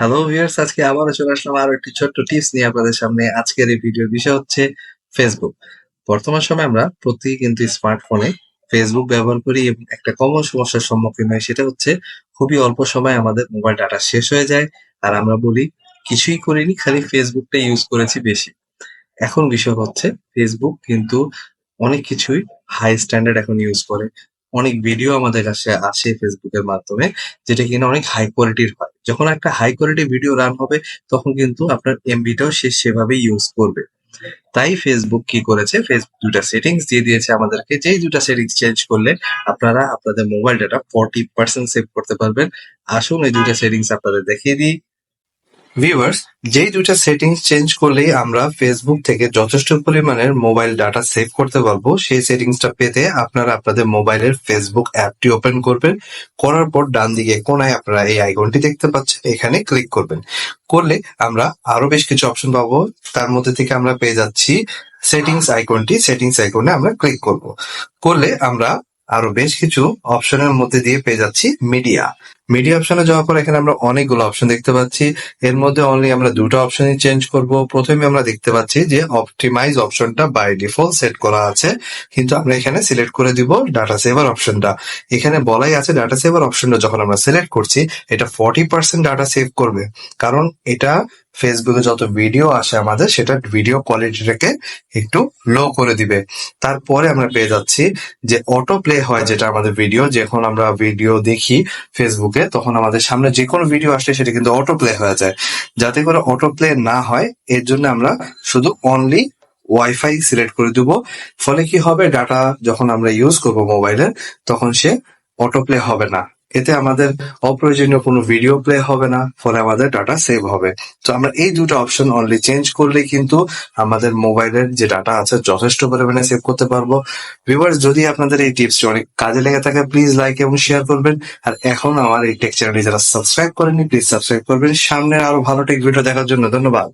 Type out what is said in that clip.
Hello viewers আজকে আবারও চলে আসলাম আরও একটি ছোট্ট টিপস নিয়ে আপনাদের সামনে। আজকের এই ভিডিওর বিষয় হচ্ছে ফেসবুক বর্তমান সময় আমরা প্রতি কিন্তু স্মার্টফোনে ফেসবুক ব্যবহার করি এবং একটা কমন সমস্যার সম্মুখীন হয় সেটা হচ্ছে খুবই অল্প সময় আমাদের মোবাইল ডাটা শেষ হয়ে যায়। আর আমরা বলি, কিছুই করিনি, খালি ফেসবুকটা ইউজ করেছি বেশি। এখন বিষয় হচ্ছে ফেসবুক কিন্তু অনেক কিছুই হাই স্ট্যান্ডার্ড এখন ইউজ করে। অনেক ভিডিও আমাদের কাছে আসে ফেসবুকের মাধ্যমে, যেটা কিনা অনেক হাই কোয়ালিটির হয়। যখন একটা হাই কোয়ালিটি ভিডিও রান হবে, তখন কিন্তু আপনার এমবিটাও সে সেভাবে ইউজ করবে। তাই ফেসবুক কি করেছে? ফেসবুক দুটা সেটিংস দিয়ে দিয়েছে আমাদেরকে। যেই দুটা সেটিংস চেঞ্জ করলে আপনারা আপনাদের mobile data forty percent save করতে পারবেন। আসুন এই দুটা সেটিংস আপনাদের দেখিয়ে দিই। ভিউয়ার্স যেই দুটা সেটিংস চেঞ্জ করলেই আমরা ফেসবুক থেকে যথেষ্ট পরিমাণের মোবাইল ডাটা সেভ করতে পারব, সেই সেটিংসটা পেতে আপনারা আপনাদের মোবাইলের ফেসবুক অ্যাপটি ওপেন করবেন। করার পর ডান দিকে কোনায় আপনারা এই আইকনটি দেখতে পাচ্ছেন, এখানে ক্লিক করবেন। করলে আমরা আরও বেশ কিছু অপশন পাবো। তার মধ্যে থেকে আমরা পেয়ে যাচ্ছি সেটিংস আইকনটি সেটিংস আইকনে আমরা ক্লিক করব। করলে আমরা আরও বেশ কিছু অপশনের মধ্যে দিয়ে পেয়ে যাচ্ছি মিডিয়া মিডিয়া অপশনে যাওয়ার পর এখানে আমরা অনেকগুলো অপশন দেখতে পাচ্ছি। এর মধ্যে অনলি আমরা দুটো অপশনই চেঞ্জ করব। প্রথমে আমরা দেখতে পাচ্ছি যে অপটিমাইজ অপশনটা বাই ডিফল্ট সেট করা আছে। কিন্তু আমরা এখানে সিলেক্ট করে দিব ডাটা সেভার অপশনটা এখানে বলাই আছে ডাটা সেভার অপশনটা যখন আমরা সিলেক্ট করছি, এটা ফর্টি পার্সেন্ট ডাটা সেভ করবে। কারণ এটা ফেসবুকে যত ভিডিও আসে আমাদের, সেটা ভিডিও কোয়ালিটিটাকে একটু লো করে দিবে। তারপরে আমরা পেয়ে যাচ্ছি যে অটো প্লে হয় যেটা আমাদের ভিডিও যখন আমরা ভিডিও দেখি ফেসবুকে তখন আমাদের সামনে যে কোনো ভিডিও আসলে সেটা কিন্তু অটো প্লে হয়ে যায়। যাতে করে অটো প্লে না হয়, এর জন্য আমরা শুধু অনলি ওয়াইফাই সিলেক্ট করে দিব। ফলে কি হবে ডাটা যখন আমরা ইউজ করব মোবাইলের তখন সে অটো প্লে হবে না। এতে আমাদের অপ্রয়োজনীয় কোনো ভিডিও প্লে হবে না, ফলে আমাদের ডাটা সেভ হবে। তো আমরা এই দুটো অপশন অনলি চেঞ্জ করলে কিন্তু আমাদের মোবাইলের যে ডাটা আছে যথেষ্ট পরিমাণে সেভ করতে পারব। ভিউয়ার্স যদি আপনাদের এই টিপসটি অনেক কাজে লেগে থাকে প্লিজ লাইক এবং শেয়ার করবেন। আর এখন আমার এই টেক চ্যানেলটি যারা সাবস্ক্রাইব করেনি প্লিজ সাবস্ক্রাইব করবেন। সামনে আরও ভালো টেক ভিডিও দেখার জন্য ধন্যবাদ।